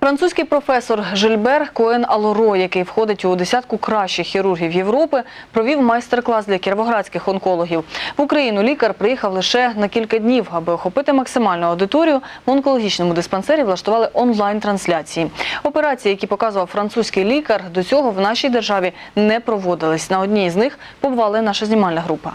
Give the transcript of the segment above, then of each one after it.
Французький професор Жильбер Коен Алоро, який входить у десятку кращих хірургів Європи, провів майстер-клас для кіровоградських онкологів. В Україну лікар приїхав лише на кілька днів, аби охопити максимальну аудиторію. В онкологічному диспансері влаштували онлайн-трансляції. Операції, які показував французький лікар, до цього в нашій державі не проводились. На одній з них побувала наша знімальна група.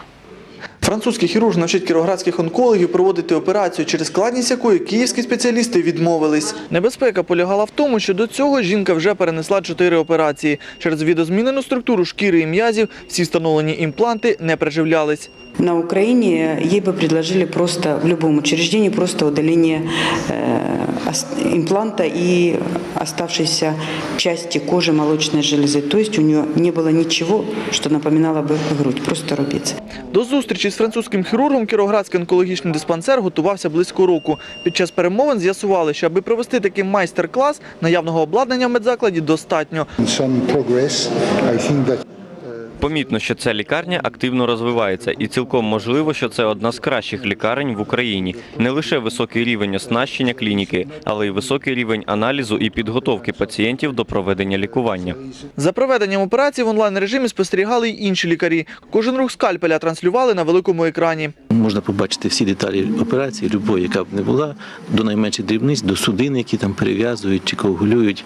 Французький хірург навчить кіровоградських онкологів проводити операцію, через складність якої київські спеціалісти відмовились. Небезпека полягала в тому, що до цього жінка вже перенесла чотири операції. Через відозмінену структуру шкіри і м'язів всі встановлені імпланти не приживлялись. На Украине ей бы предложили просто в любом учреждении просто удаление э, ос- импланта и оставшейся части кожи молочной железы. То есть у нее не было ничего, что напоминало бы грудь, просто рубец. До зустрічі з французьким хірургом Кіровоградський онкологічний диспансер готувався близько року. Під час перемовин з'ясували, що аби провести такий майстер-клас, наявного обладнання в медзакладі достатньо. some progress. I think that Помітно, що ця лікарня активно розвивається, і цілком можливо, що це одна з кращих лікарень в Україні. Не лише високий рівень оснащення клініки, але й високий рівень аналізу і підготовки пацієнтів до проведення лікування. За проведенням операції в онлайн-режимі спостерігали й інші лікарі. Кожен рух скальпеля транслювали на великому екрані. Можна побачити всі деталі операції, любої, яка б не була, до найменших дрібниць, до судин, які там перев'язують чи коагулюють.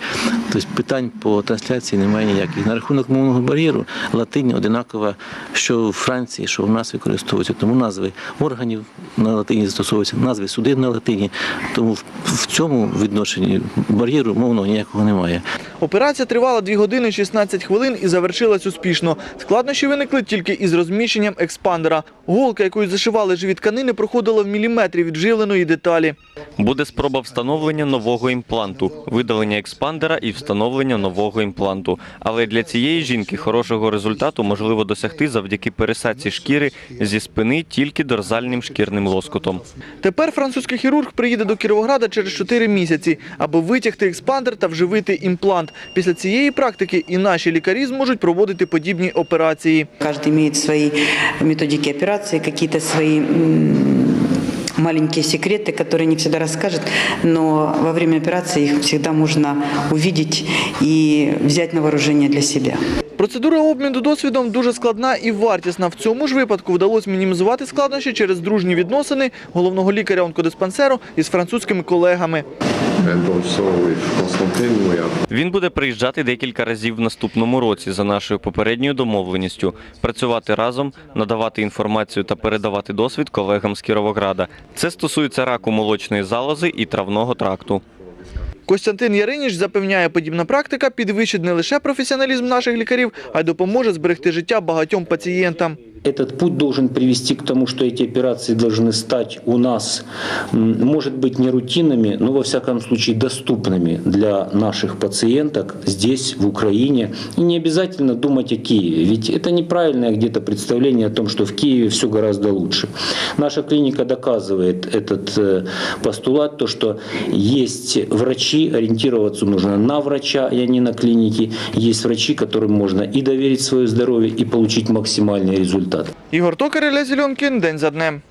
Тобто питань по трансляції немає ніяких. На рахунок мовного бар'єру латинь одинакова, що в Франції, що в нас використовується. Тому назви органів на латині застосовуються, назви судин на латині. Тому в цьому відношенні бар'єру мовного ніякого немає. Операція тривала 2 години 16 хвилин і завершилась успішно. Складнощі виникли тільки із розміщенням експандера. Голка, якою зашивали живі тканини, проходила в міліметрі від вживленої деталі. Буде спроба встановлення нового імпланту, видалення експандера і встановлення нового імпланту. Але для цієї жінки хорошого результату можливо досягти завдяки пересадці шкіри зі спини тільки дорзальним шкірним лоскутом. Тепер французький хірург приїде до Кіровограда через 4 місяці, аби витягти експандер та вживити імплант Після цієї практики і наші лікарі зможуть проводити подібні операції. Каждый имеет свои методики операции, какие-то свои м, маленькие секреты, которые не всегда расскажет, но во время операции их всегда можно увидеть и взять на вооружение для себя. Процедура обміну досвідом дуже складна і вартісна. В цьому ж випадку вдалося мінімізувати складнощі через дружні відносини головного лікаря онкодиспансеру із французькими колегами. Він буде приїжджати декілька разів в наступному році за нашою попередньою домовленістю, працювати разом, надавати інформацію та передавати досвід колегам з Кіровограда. Це стосується раку молочної залози і травного тракту. Костянтин Яриніч запевняє, подібна практика підвищить не лише професіоналізм наших лікарів, а й допоможе зберегти життя багатьом пацієнтам. Этот путь должен привести к тому, что эти операции должны стать у нас, может быть, не рутинными, но во всяком случае доступными для наших пациенток здесь, в Украине. И не обязательно думать о Киеве, ведь это неправильное где-то представление о том, что в Киеве все гораздо лучше. Наша клиника доказывает этот э, постулат, то, что есть врачи, ориентироваться нужно на врача, а не на клиники. Есть врачи, которым можно и доверить свое здоровье, и получить максимальный результат. Ігор Токар, Ілля Зеленкін, День за днем.